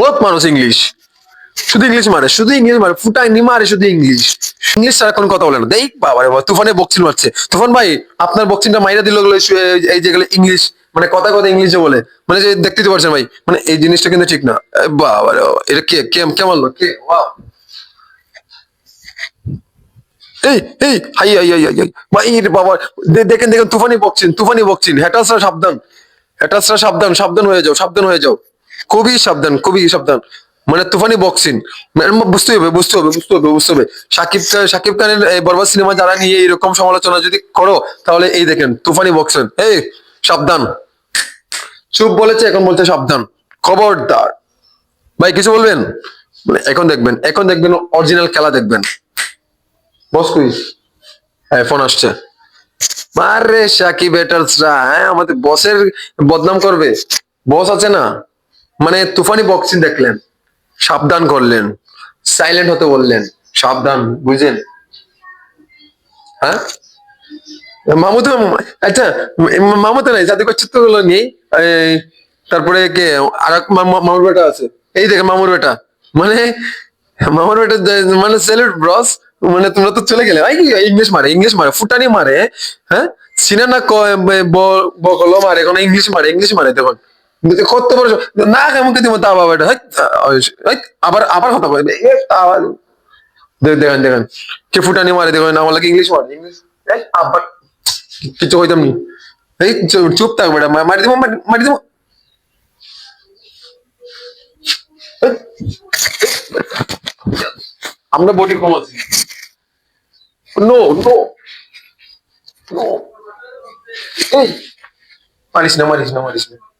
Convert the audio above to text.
বহুত মানুষ ইংলিশ শুধু ইংলিশ মারে, শুধু ইংলিশ মারে ফুটাই নি মারে শুধু ইংলিশ ইংলিশ ছাড়া কোনো কথা বলে না। দেখ বাবা রে তুফানে বক্সিং মারছে তুফান ভাই, আপনার বক্সিংটা মাইরা দিল এই যেগুলো ইংলিশ মানে কথা কথা ইংলিশে বলে। মানে যে দেখতে তো পারছেন ভাই মানে এই জিনিসটা কিন্তু ঠিক না। বাবা, এটা কে কে কেমন লোক? কে? এই এই, হাই হাই হাই হাই। ভাই বাবা দেখেন দেখেন, তুফানি বকছেন তুফানি বকছেন হ্যাটাসরা সাবধান। হ্যাটাসরা সাবধান সাবধান হয়ে যাও, সাবধান হয়ে যাও। খুবই সাবধান খুবই সাবধান। মানে তুফানি বক্সিং বুঝতে হবে বুঝতে হবে বুঝতে হবে বুঝতে হবে। সাকিব সাকিব খানের বরবাদ সিনেমা যারা নিয়ে এরকম সমালোচনা যদি করো, তাহলে এই দেখেন, তুফানি বক্সেন এই, সাবধান। চুপ বলেছে, এখন বলছে সাবধান। খবরদার। ভাই, কিছু বলবেন? মানে এখন দেখবেন এখন দেখবেন অরিজিনাল খেলা দেখবেন। বস কুইজ। হ্যাঁ ফোন আসছে। মারে সাকিব বেটার্সরা হ্যাঁ আমাদের বসের বদনাম করবে। বস আছে না? মানে তুফানি বক্সিং দেখলেন, সাবধান করলেন সাইলেন্ট হতে বললেন, সাবধান, বুঝলেন? হ্যাঁ? মামুদ আচ্ছা মামুদ নাই যাদের তো গুলো নেই তারপরে কে আর মামুর বেটা আছে। এই দেখে মামুর বেটা মানে মামুর বেটা মানে সেলুট ব্রস মানে তোমরা তো চলে গেলে। ভাই ইংলিশ মারে ইংলিশ মারে, ফুটানি মারে হ্যাঁ? সিনেমা বকলো মারে কোনো ইংলিশ মারে ইংলিশ মারে, দেখুন। কত বড় না কেমন কে দিব, তা বাবা এটা। আবার আবার কথা দে- দেখেন দেখেন। কে ফুটানি মারে, দেখেন, আমার লাগে ইংলিশ মারে ইংলিশ আবার কিছু কইতাম নি? এই চুপ থাক বেটা মারি দিব, মারি- দিব। আমরা বডি কম আছি। No no no. এই না, মারিস না মারিস না।